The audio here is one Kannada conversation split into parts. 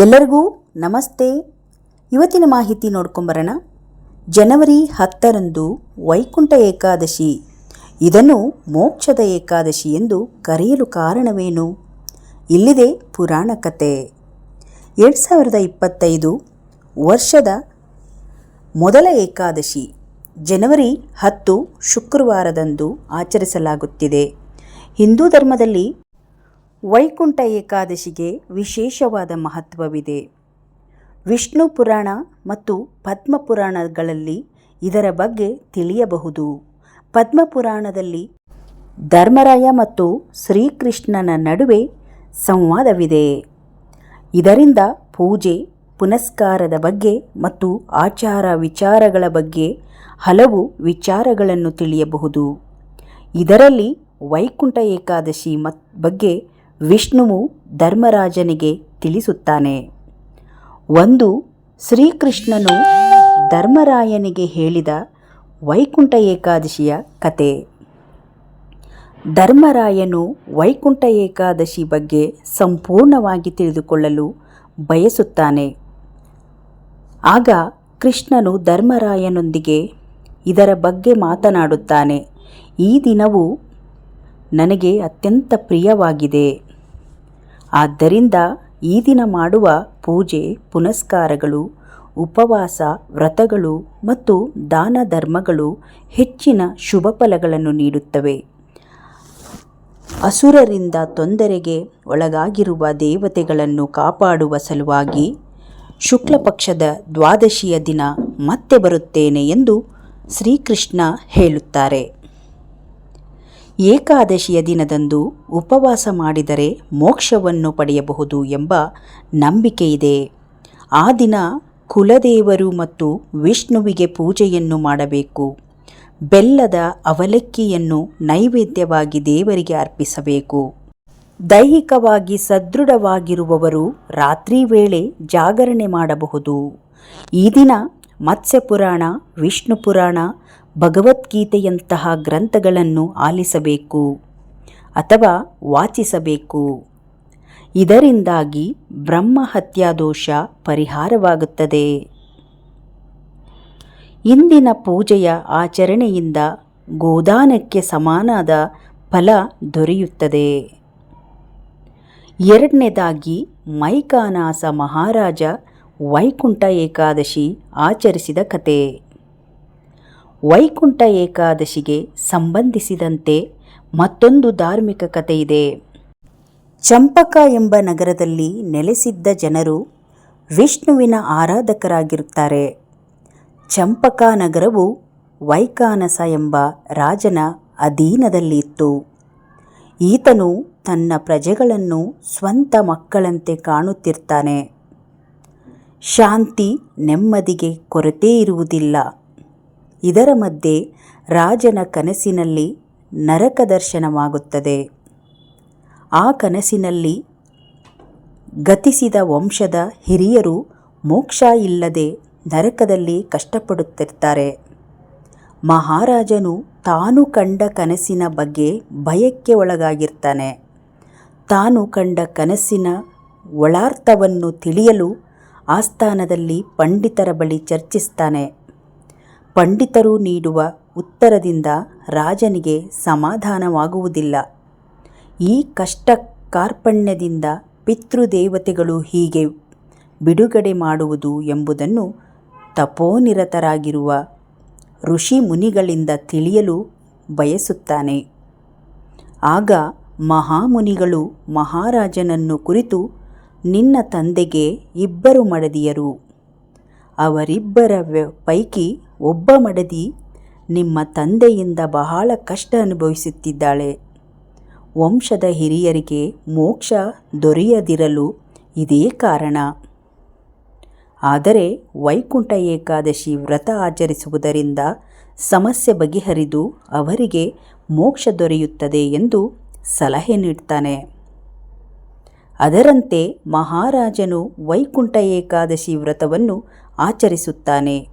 ಎಲ್ಲರಿಗೂ ನಮಸ್ತೆ. ಇವತ್ತಿನ ಮಾಹಿತಿ ನೋಡ್ಕೊಂಬರೋಣ. ಜನವರಿ ಹತ್ತರಂದು ವೈಕುಂಠ ಏಕಾದಶಿ. ಇದನ್ನು ಮೋಕ್ಷದ ಏಕಾದಶಿ ಎಂದು ಕರೆಯಲು ಕಾರಣವೇನು? ಇಲ್ಲಿದೆ ಪುರಾಣ ಕತೆ. ಎರಡು ಸಾವಿರದ ಇಪ್ಪತ್ತೈದು ವರ್ಷದ ಮೊದಲ ಏಕಾದಶಿ, ಜನವರಿ ಹತ್ತು ಶುಕ್ರವಾರದಂದು ಆಚರಿಸಲಾಗುತ್ತಿದೆ. ಹಿಂದೂ ಧರ್ಮದಲ್ಲಿ ವೈಕುಂಠ ಏಕಾದಶಿಗೆ ವಿಶೇಷವಾದ ಮಹತ್ವವಿದೆ. ವಿಷ್ಣು ಪುರಾಣ ಮತ್ತು ಪದ್ಮ ಪುರಾಣಗಳಲ್ಲಿ ಇದರ ಬಗ್ಗೆ ತಿಳಿಯಬಹುದು. ಪದ್ಮ ಪುರಾಣದಲ್ಲಿ ಧರ್ಮರಾಯ ಮತ್ತು ಶ್ರೀಕೃಷ್ಣನ ನಡುವೆ ಸಂವಾದವಿದೆ. ಇದರಿಂದ ಪೂಜೆ, ಪುನಸ್ಕಾರದ ಬಗ್ಗೆ ಮತ್ತು ಆಚಾರ ವಿಚಾರಗಳ ಬಗ್ಗೆ ಹಲವು ವಿಚಾರಗಳನ್ನು ತಿಳಿಯಬಹುದು. ಇದರಲ್ಲಿ ವೈಕುಂಠ ಏಕಾದಶಿ ಮತ್ ಬಗ್ಗೆ ವಿಷ್ಣುವು ಧರ್ಮರಾಜನಿಗೆ ತಿಳಿಸುತ್ತಾನೆ. ಒಂದು, ಶ್ರೀಕೃಷ್ಣನು ಧರ್ಮರಾಯನಿಗೆ ಹೇಳಿದ ವೈಕುಂಠ ಏಕಾದಶಿಯ ಕತೆ. ಧರ್ಮರಾಯನು ವೈಕುಂಠ ಏಕಾದಶಿ ಬಗ್ಗೆ ಸಂಪೂರ್ಣವಾಗಿ ತಿಳಿದುಕೊಳ್ಳಲು ಬಯಸುತ್ತಾನೆ. ಆಗ ಕೃಷ್ಣನು ಧರ್ಮರಾಯನೊಂದಿಗೆ ಇದರ ಬಗ್ಗೆ ಮಾತನಾಡುತ್ತಾನೆ. ಈ ದಿನವು ನನಗೆ ಅತ್ಯಂತ ಪ್ರಿಯವಾಗಿದೆ. ಆದ್ದರಿಂದ ಈ ದಿನ ಮಾಡುವ ಪೂಜೆ, ಪುನಸ್ಕಾರಗಳು, ಉಪವಾಸ, ವ್ರತಗಳು ಮತ್ತು ದಾನ ಧರ್ಮಗಳು ಹೆಚ್ಚಿನ ಶುಭ ಫಲಗಳನ್ನು ನೀಡುತ್ತವೆ. ಅಸುರರಿಂದ ತೊಂದರೆಗೆ ಒಳಗಾಗಿರುವ ದೇವತೆಗಳನ್ನು ಕಾಪಾಡುವ ಸಲುವಾಗಿ ಶುಕ್ಲಪಕ್ಷದ ದ್ವಾದಶಿಯ ದಿನ ಮತ್ತೆ ಬರುತ್ತೇನೆ ಎಂದು ಶ್ರೀಕೃಷ್ಣ ಹೇಳುತ್ತಾರೆ. ಏಕಾದಶಿಯ ದಿನದಂದು ಉಪವಾಸ ಮಾಡಿದರೆ ಮೋಕ್ಷವನ್ನು ಪಡೆಯಬಹುದು ಎಂಬ ನಂಬಿಕೆಯಿದೆ ಆ ದಿನ ಕುಲದೇವರು ಮತ್ತು ವಿಷ್ಣುವಿಗೆ ಪೂಜೆಯನ್ನು ಮಾಡಬೇಕು. ಬೆಲ್ಲದ ಅವಲಕ್ಕಿಯನ್ನು ನೈವೇದ್ಯವಾಗಿ ದೇವರಿಗೆ ಅರ್ಪಿಸಬೇಕು. ದೈಹಿಕವಾಗಿ ಸದೃಢವಾಗಿರುವವರು ರಾತ್ರಿ ವೇಳೆ ಜಾಗರಣೆ ಮಾಡಬಹುದು. ಈ ದಿನ ಮತ್ಸ್ಯ ಪುರಾಣ ವಿಷ್ಣು ಪುರಾಣ ಭಗವದ್ಗೀತೆಯಂತಹ ಗ್ರಂಥಗಳನ್ನು ಆಲಿಸಬೇಕು ಅಥವಾ ವಾಚಿಸಬೇಕು. ಇದರಿಂದಾಗಿ ಬ್ರಹ್ಮಹತ್ಯಾದೋಷ ಪರಿಹಾರವಾಗುತ್ತದೆ. ಇಂದಿನ ಪೂಜೆಯ ಆಚರಣೆಯಿಂದ ಗೋದಾನಕ್ಕೆ ಸಮಾನಾದ ಫಲ ದೊರೆಯುತ್ತದೆ. ಎರಡನೇದಾಗಿ ಮೈಕಾನಾಸ ಮಹಾರಾಜ ವೈಕುಂಠ ಏಕಾದಶಿ ಆಚರಿಸಿದ ಕತೆ ವೈಕುಂಠ ಏಕಾದಶಿಗೆ ಸಂಬಂಧಿಸಿದಂತೆ ಮತ್ತೊಂದು ಧಾರ್ಮಿಕ ಕಥೆಯಿದೆ ಚಂಪಕ ಎಂಬ ನಗರದಲ್ಲಿ ನೆಲೆಸಿದ್ದ ಜನರು ವಿಷ್ಣುವಿನ ಆರಾಧಕರಾಗಿರುತ್ತಾರೆ. ಚಂಪಕ ನಗರವು ವೈಕಾನಸ ಎಂಬ ರಾಜನ ಅಧೀನದಲ್ಲಿತ್ತು. ಈತನು ತನ್ನ ಪ್ರಜೆಗಳನ್ನು ಸ್ವಂತ ಮಕ್ಕಳಂತೆ ಕಾಣುತ್ತಿರ್ತಾನೆ. ಶಾಂತಿ ನೆಮ್ಮದಿಗೆ ಕೊರತೆ ಇರುವುದಿಲ್ಲ. ಇದರ ಮಧ್ಯೆ ರಾಜನ ಕನಸಿನಲ್ಲಿ ನರಕ ದರ್ಶನವಾಗುತ್ತದೆ. ಆ ಕನಸಿನಲ್ಲಿ ಗತಿಸಿದ ವಂಶದ ಹಿರಿಯರು ಮೋಕ್ಷ ಇಲ್ಲದೆ ನರಕದಲ್ಲಿ ಕಷ್ಟಪಡುತ್ತಿರ್ತಾರೆ. ಮಹಾರಾಜನು ತಾನು ಕಂಡ ಕನಸಿನ ಬಗ್ಗೆ ಭಯಕ್ಕೆ ಒಳಗಾಗಿರ್ತಾನೆ. ತಾನು ಕಂಡ ಕನಸಿನ ಒಳಾರ್ಥವನ್ನು ತಿಳಿಯಲು ಆಸ್ಥಾನದಲ್ಲಿ ಪಂಡಿತರ ಬಳಿ ಚರ್ಚಿಸ್ತಾನೆ. ಪಂಡಿತರು ನೀಡುವ ಉತ್ತರದಿಂದ ರಾಜನಿಗೆ ಸಮಾಧಾನವಾಗುವುದಿಲ್ಲ. ಈ ಕಷ್ಟ ಕಾರ್ಪಣ್ಯದಿಂದ ಪಿತೃದೇವತೆಗಳು ಹೀಗೆ ಬಿಡುಗಡೆ ಮಾಡುವುದು ಎಂಬುದನ್ನು ತಪೋನಿರತರಾಗಿರುವ ಋಷಿ ಮುನಿಗಳಿಂದ ತಿಳಿಯಲು ಬಯಸುತ್ತಾನೆ. ಆಗ ಮಹಾಮುನಿಗಳು ಮಹಾರಾಜನನ್ನು ಕುರಿತು, ನಿನ್ನ ತಂದೆಗೆ ಇಬ್ಬರು ಮಡದಿಯರು. ಅವರಿಬ್ಬರ ಪೈಕಿ ಒಬ್ಬ ಮಡದಿ ನಿಮ್ಮ ತಂದೆಯಿಂದ ಬಹಳ ಕಷ್ಟ ಅನುಭವಿಸುತ್ತಿದ್ದಾಳೆ. ವಂಶದ ಹಿರಿಯರಿಗೆ ಮೋಕ್ಷ ದೊರೆಯದಿರಲು ಇದೇ ಕಾರಣ. ಆದರೆ ವೈಕುಂಠ ಏಕಾದಶಿ ವ್ರತ ಆಚರಿಸುವುದರಿಂದ ಸಮಸ್ಯೆ ಬಗೆಹರಿದು ಅವರಿಗೆ ಮೋಕ್ಷ ದೊರೆಯುತ್ತದೆ ಎಂದು ಸಲಹೆ ನೀಡ್ತಾನೆ. ಅದರಂತೆ ಮಹಾರಾಜನು ವೈಕುಂಠ ಏಕಾದಶಿ ವ್ರತವನ್ನು ಆಚರಿಸುತ್ತಾನೆ.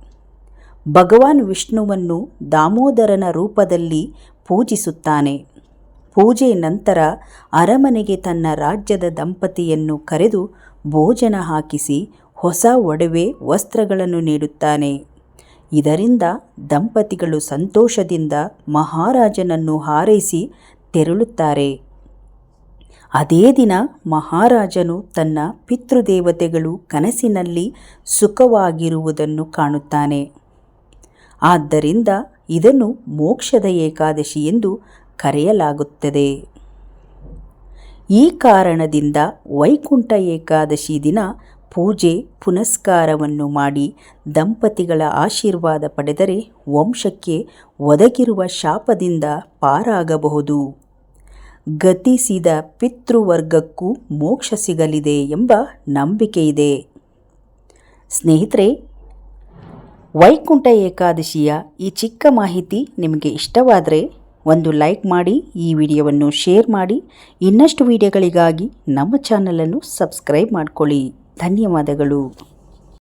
ಭಗವಾನ್ ವಿಷ್ಣುವನ್ನು ದಾಮೋದರನ ರೂಪದಲ್ಲಿ ಪೂಜಿಸುತ್ತಾನೆ. ಪೂಜೆ ನಂತರ ಅರಮನೆಗೆ ತನ್ನ ರಾಜ್ಯದ ದಂಪತಿಯನ್ನು ಕರೆದು ಭೋಜನ ಹಾಕಿಸಿ ಹೊಸ ಒಡವೆ ವಸ್ತ್ರಗಳನ್ನು ನೀಡುತ್ತಾನೆ. ಇದರಿಂದ ದಂಪತಿಗಳು ಸಂತೋಷದಿಂದ ಮಹಾರಾಜನನ್ನು ಹಾರೈಸಿ ತೆರಳುತ್ತಾರೆ. ಅದೇ ದಿನ ಮಹಾರಾಜನು ತನ್ನ ಪಿತೃದೇವತೆಗಳು ಕನಸಿನಲ್ಲಿ ಸುಖವಾಗಿರುವುದನ್ನು ಕಾಣುತ್ತಾನೆ. ಆದ್ದರಿಂದ ಇದನ್ನು ಮೋಕ್ಷದ ಏಕಾದಶಿ ಎಂದು ಕರೆಯಲಾಗುತ್ತದೆ. ಈ ಕಾರಣದಿಂದ ವೈಕುಂಠ ಏಕಾದಶಿ ದಿನ ಪೂಜೆ, ಪುನಸ್ಕಾರವನ್ನು ಮಾಡಿ ದಂಪತಿಗಳ ಆಶೀರ್ವಾದ ಪಡೆದರೆ ವಂಶಕ್ಕೆ ಒದಗಿರುವ ಶಾಪದಿಂದ ಪಾರಾಗಬಹುದು. ಗತಿಸಿದ ಪಿತೃವರ್ಗಕ್ಕೂ ಮೋಕ್ಷ ಸಿಗಲಿದೆ ಎಂಬ ನಂಬಿಕೆಯಿದೆ. ಸ್ನೇಹಿತರೆ ವೈಕುಂಠ ಏಕಾದಶಿಯ ಈ ಚಿಕ್ಕ ಮಾಹಿತಿ ನಿಮಗೆ ಇಷ್ಟವಾದರೆ ಒಂದು ಲೈಕ್ ಮಾಡಿ, ಈ ವಿಡಿಯೋವನ್ನು ಶೇರ್ ಮಾಡಿ, ಇನ್ನಷ್ಟು ವಿಡಿಯೋಗಳಿಗಾಗಿ ನಮ್ಮ ಚಾನಲನ್ನು ಸಬ್ಸ್ಕ್ರೈಬ್ ಮಾಡಿಕೊಳ್ಳಿ. ಧನ್ಯವಾದಗಳು.